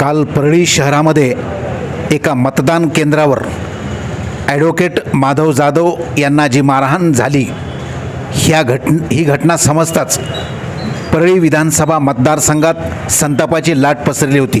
काल परळी शहरामध्ये एका मतदान केंद्रावर ॲडव्होकेट माधव जाधव यांना जी मारहाण झाली ह्या घट ही घटना समजताच परळी विधानसभा मतदारसंघात संतापाची लाट पसरली होती.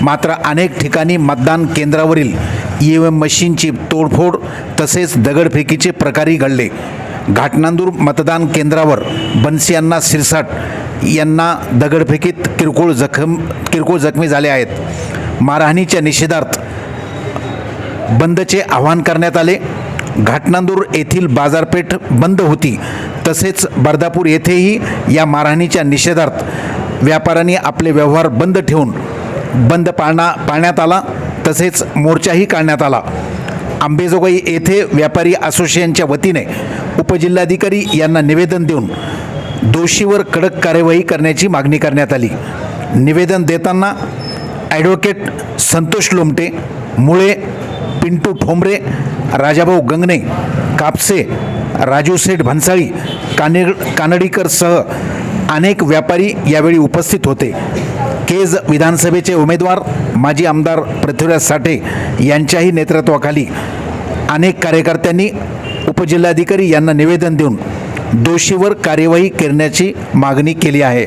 मात्र अनेक ठिकाणी मतदान केंद्रावरील ई एम मशीनची तोडफोड तसेच दगडफेकीचे प्रकारही घडले. घाटनांदूर मतदान केंद्रावर बनसी यांना शिरसाट यांना दगडफेकीत किरकोळ जखम किरकोळ जखमी झाले आहेत. मारहाणीच्या निषेधार्थ बंदचे आवाहन करण्यात आले. घाटनांदूर येथील बाजारपेठ बंद होती. तसेच बर्दापूर येथेही या मारहाणीच्या निषेधार्थ व्यापाऱ्यांनी आपले व्यवहार बंद ठेवून बंद पाळणा पाळण्यात आला. तसेच मोर्चाही काढण्यात आला. आंबेजोगाई येथे व्यापारी असोसिएशनच्या वतीने उपजिल्हाधिकारी यांना निवेदन देऊन दोषीवर कडक कार्यवाही करण्याची मागणी करण्यात आली. निवेदन देताना ॲडव्होकेट संतोष लोमटे मुळे पिंटू ठोंबरे राजाभाऊ गंगणे कापसे राजू सेठ भन्साळी काने कानडीकरसह अनेक व्यापारी यावेळी उपस्थित होते. केज विधानसभेचे उमेदवार माजी आमदार पृथ्वीराज साठे यांच्याही नेतृत्वाखाली अनेक कार्यकर्त्यांनी उपजिल्हाधिकारी यांना निवेदन देऊन दोषीवर कार्यवाही करण्याची मागणी केली आहे